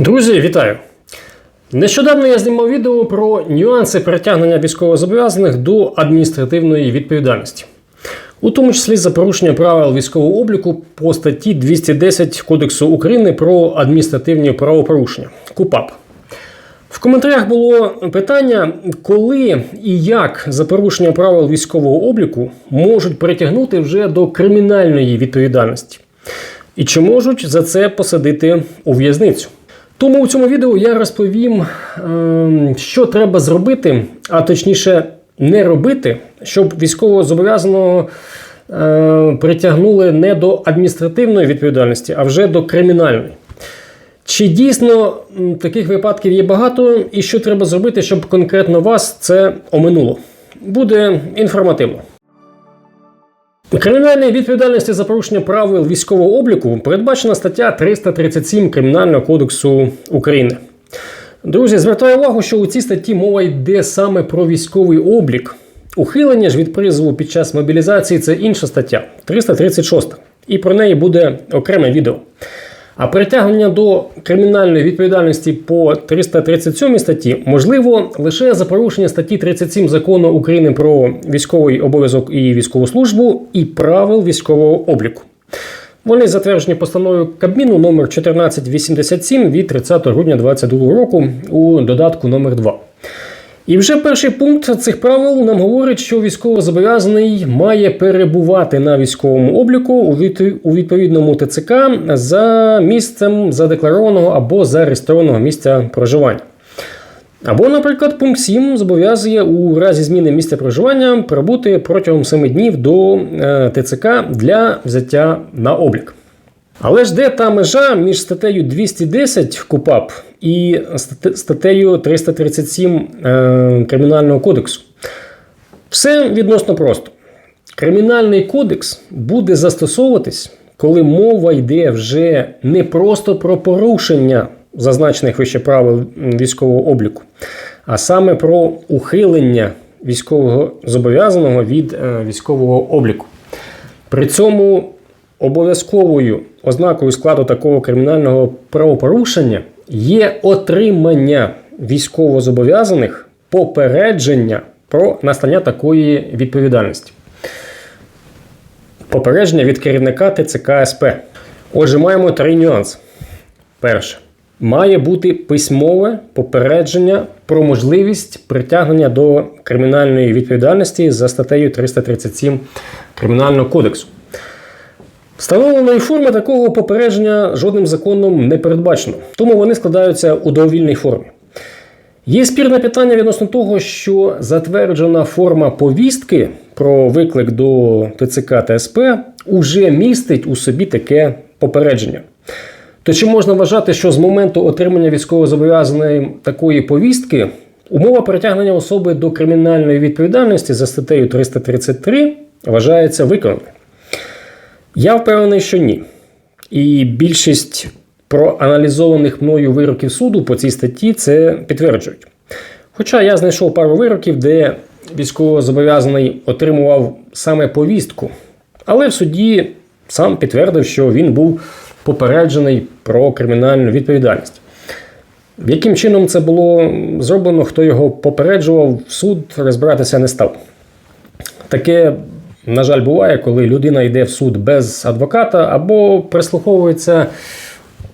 Друзі, вітаю! Нещодавно я знімав відео про нюанси притягнення військовозобов'язаних до адміністративної відповідальності, у тому числі за порушення правил військового обліку по статті 210 Кодексу України про адміністративні правопорушення КУПАП. В коментарях було питання, коли і як за порушення правил військового обліку можуть притягнути вже до кримінальної відповідальності, і чи можуть за це посадити у в'язницю. Тому у цьому відео я розповім, ем, що треба зробити, а точніше не робити, щоб військового зобов'язаного е, притягнули не до адміністративної відповідальності, а вже до кримінальної. Чи дійсно таких випадків є багато, і що треба зробити, щоб конкретно вас це оминуло? Буде інформативно. Кримінальної відповідальності за порушення правил військового обліку передбачена стаття 337 Кримінального кодексу України. Друзі, звертаю увагу, що у цій статті мова йде саме про військовий облік. Ухилення ж від призову під час мобілізації це інша стаття 336. І про неї буде окреме відео. А притягнення до кримінальної відповідальності по 337 статті можливо лише за порушення статті 37 закону України про військовий обов'язок і військову службу і правил військового обліку. Вони затверджені постановою Кабміну номер 1487 від 30 грудня 2022 року у додатку номер 2. І вже перший пункт цих правил нам говорить, що військовозобов'язаний має перебувати на військовому обліку у від- у відповідному ТЦК за місцем задекларованого або зареєстрованого місця проживання. Або, наприклад, пункт 7 зобов'язує у разі зміни місця проживання прибути протягом 7 днів до е, ТЦК для взяття на облік. Але ж де та межа між статтею 210 КУПАП і статтею 337 е, Кримінального кодексу? Все відносно просто. Кримінальний кодекс буде застосовуватись, коли мова йде вже не просто про порушення зазначених вище правил військового обліку, а саме про ухилення військового зобов'язаного від е, військового обліку. При цьому обов'язковою ознакою складу такого кримінального правопорушення є отримання військовозобов'язаних попередження про настання такої відповідальності. Попередження від керівника ТЦК СП. Отже, маємо три нюанси. Перше. Має бути письмове попередження про можливість притягнення до кримінальної відповідальності за статтею 337 Кримінального кодексу. Встановленої форми такого попередження жодним законом не передбачено, тому вони складаються у довільній формі. Є спірне питання відносно того, що затверджена форма повістки про виклик до ТЦК та СП уже містить у собі таке попередження. То чи можна вважати, що з моменту отримання військовозобов'язаної такої повістки умова притягнення особи до кримінальної відповідальності за статтею 333 вважається виконаною? Я впевнений, що ні. І більшість проаналізованих мною вироків суду по цій статті це підтверджують. Хоча я знайшов пару вироків, де військовозобов'язаний отримував саме повістку, але в суді сам підтвердив, що він був попереджений про кримінальну відповідальність. Яким чином це було зроблено, хто його попереджував, суд розбиратися не став. Таке, на жаль, буває, коли людина йде в суд без адвоката або прислуховується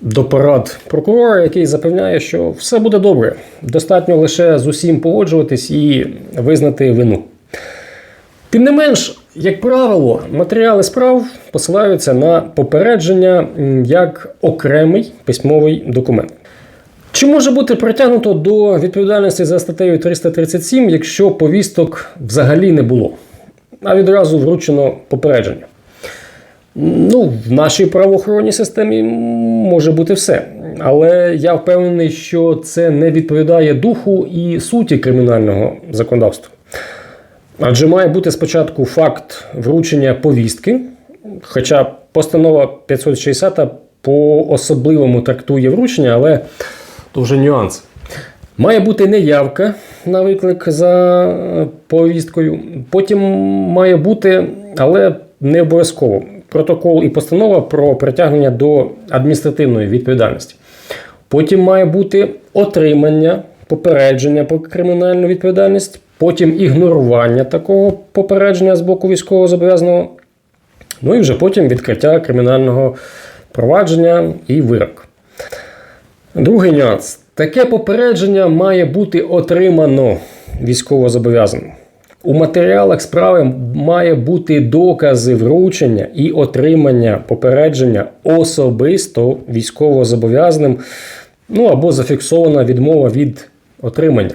до порад прокурора, який запевняє, що все буде добре. Достатньо лише з усім погоджуватись і визнати вину. Тим не менш, як правило, матеріали справ посилаються на попередження як окремий письмовий документ. Чи може бути притягнуто до відповідальності за статтею 337, якщо повісток взагалі не було, а відразу вручено попередження? Ну, в нашій правоохоронній системі може бути все. Але я впевнений, що це не відповідає духу і суті кримінального законодавства. Адже має бути спочатку факт вручення повістки, хоча постанова 560 по особливому трактує вручення, але то вже нюанс. Має бути неявка на виклик за е, повісткою. Потім має бути, але не обов'язково, протокол і постанова про притягнення до адміністративної відповідальності. Потім має бути отримання попередження про кримінальну відповідальність, потім ігнорування такого попередження з боку військовозобов'язаного, ну і вже потім відкриття кримінального провадження і вирок. Другий нюанс. Таке попередження має бути отримано військовозобов'язаним. У матеріалах справи має бути докази вручення і отримання попередження особисто військовозобов'язаним, ну або зафіксована відмова від отримання.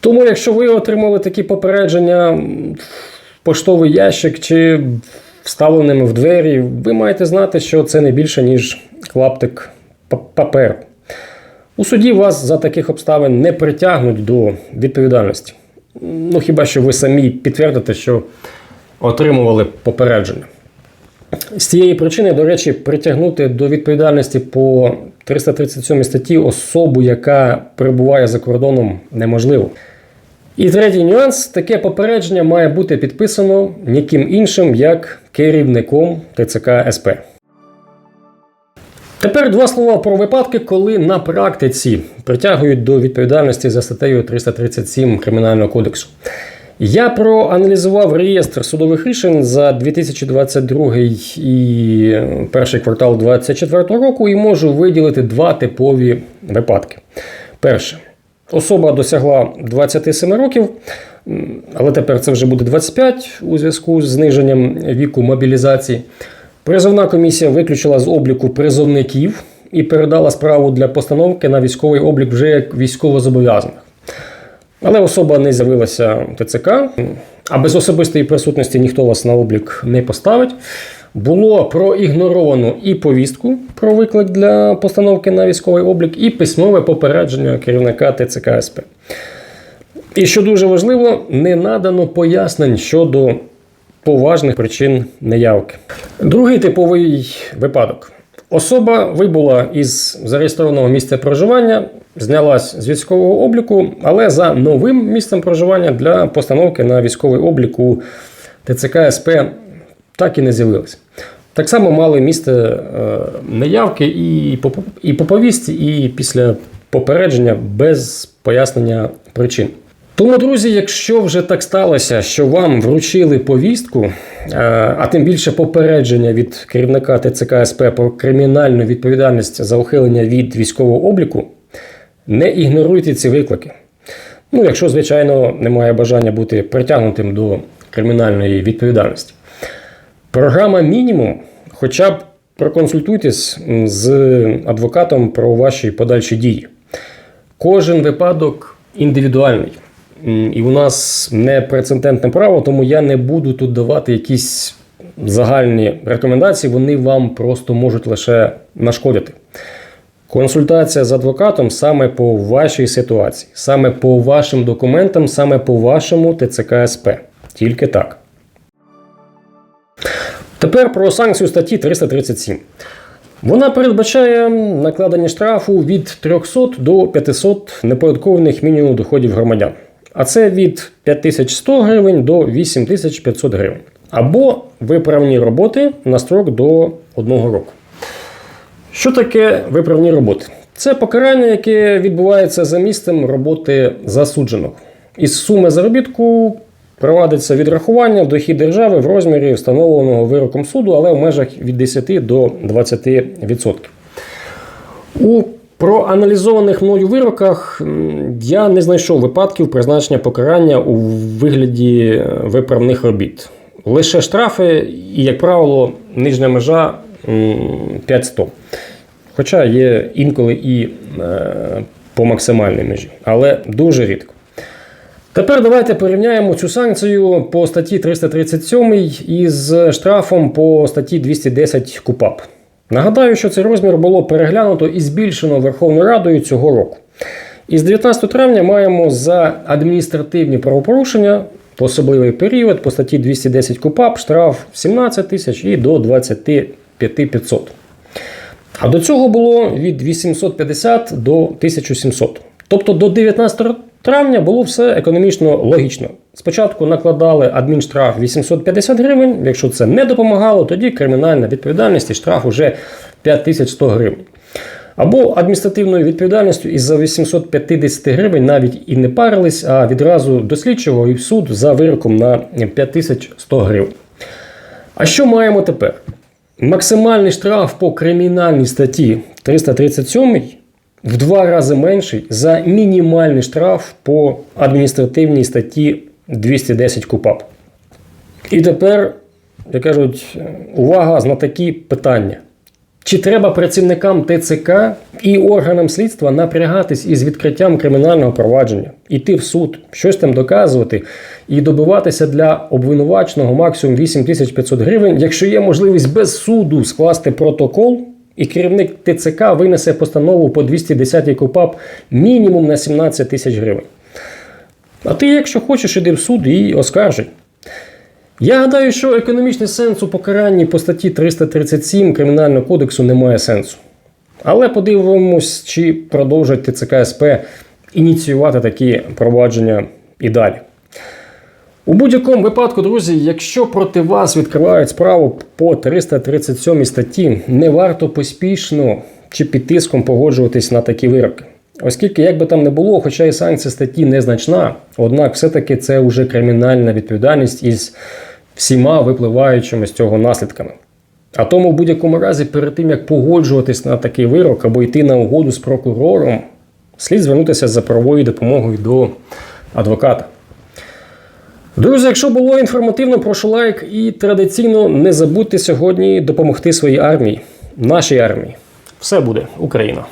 Тому, якщо ви отримали такі попередження поштовий ящик чи вставленими в двері, ви маєте знати, що це не більше, ніж клаптик паперу. У суді вас за таких обставин не притягнуть до відповідальності. Ну, хіба що ви самі підтвердите, що отримували попередження. З цієї причини, до речі, притягнути до відповідальності по 337 статті особу, яка перебуває за кордоном, неможливо. І третій нюанс: таке попередження має бути підписано ніким іншим, як керівником ТЦК СП. Тепер два слова про випадки, коли на практиці притягують до відповідальності за статтею 337 Кримінального кодексу. Я проаналізував реєстр судових рішень за 2022 і перший квартал 2024 року і можу виділити два типові випадки. Перше, особа досягла 27 років, але тепер це вже буде 25 у зв'язку з зниженням віку мобілізації. Призовна комісія виключила з обліку призовників і передала справу для постановки на військовий облік вже як військовозобов'язаних. Але особа не з'явилася в ТЦК, а без особистої присутності ніхто вас на облік не поставить. Було проігноровано і повістку про виклик для постановки на військовий облік, і письмове попередження керівника ТЦК СП. І що дуже важливо, не надано пояснень щодо поважних причин неявки. Другий типовий випадок. Особа вибула із зареєстрованого місця проживання, знялась з військового обліку, але за новим місцем проживання для постановки на військовий облік у ТЦК СП так і не з'явилась. Так само мали місце е, неявки і по, і по повістці, і після попередження без пояснення причин. Тому, друзі, якщо вже так сталося, що вам вручили повістку, е, а тим більше попередження від керівника ТЦК СП про кримінальну відповідальність за ухилення від військового обліку, не ігноруйте ці виклики. Ну, якщо, звичайно, немає бажання бути притягнутим до кримінальної відповідальності. Програма мінімум, хоча б проконсультуйтесь з адвокатом про ваші подальші дії. Кожен випадок індивідуальний. І у нас не прецедентне право, тому я не буду тут давати якісь загальні рекомендації, вони вам просто можуть лише нашкодити. Консультація з адвокатом саме по вашій ситуації, саме по вашим документам, саме по вашому ТЦК СП. Тільки так. Тепер про санкцію статті 337. Вона передбачає накладення штрафу від 300 до 500 неподаткованих мінімум доходів громадян. А це від 5100 гривень до 8500 гривень. Або виправні роботи на строк до 1 року. Що таке виправні роботи? Це покарання, яке відбувається за місцем роботи засудженого. Із суми заробітку проводиться відрахування в дохід держави в розмірі встановленого вироком суду, але в межах від 10 до 20%. У проаналізованих мною вироках я не знайшов випадків призначення покарання у вигляді е, виправних робіт. Лише штрафи і, як правило, нижня межа м, 500. Хоча є інколи і е, по максимальній межі, але дуже рідко. Тепер давайте порівняємо цю санкцію по статті 337 із штрафом по статті 210 КУПАП. Нагадаю, що цей розмір було переглянуто і збільшено Верховною Радою цього року. Із 19 травня маємо за адміністративні правопорушення по особливий період по статті 210 КУПАП штраф 17 тисяч і до 25 500. А до цього було від 850 до 1700. Тобто до 19 травня було все економічно логічно. Спочатку накладали адмінштраф 850 гривень. Якщо це не допомагало, тоді кримінальна відповідальність і штраф уже 5100 гривень. Або адміністративною відповідальністю із за 850 гривень навіть і не парились, а відразу до слідчого і в суд за вироком на 5100 гривень. А що маємо тепер? Максимальний штраф по кримінальній статті 337 в два рази менший за мінімальний штраф по адміністративній статті 210 КУПАП. І тепер, як кажуть, увага на такі питання. Чи треба працівникам ТЦК і органам слідства напрягатись із відкриттям кримінального провадження, іти в суд, щось там доказувати і добиватися для обвинуваченого максимум 8500 гривень, якщо є можливість без суду скласти протокол, і керівник ТЦК винесе постанову по 210 КУПАП мінімум на 17 тисяч гривень. А ти, якщо хочеш, іди в суд і оскаржуй. Я гадаю, що економічний сенс у покаранні по статті 337 Кримінального кодексу не має сенсу. Але подивимось, чи продовжать ТЦК СП ініціювати такі провадження і далі. У будь-якому випадку, друзі, якщо проти вас відкривають справу по 337 статті, не варто поспішно чи під тиском погоджуватись на такі вироки. Оскільки, як би там не було, хоча і санкція статті незначна, однак все-таки це вже кримінальна відповідальність із всіма випливаючими з цього наслідками. А тому в будь-якому разі, перед тим як погоджуватись на такий вирок або йти на угоду з прокурором, слід звернутися за правовою допомогою до адвоката. Друзі, якщо було інформативно, прошу лайк і традиційно не забудьте сьогодні допомогти своїй армії, нашій армії. Все буде Україна!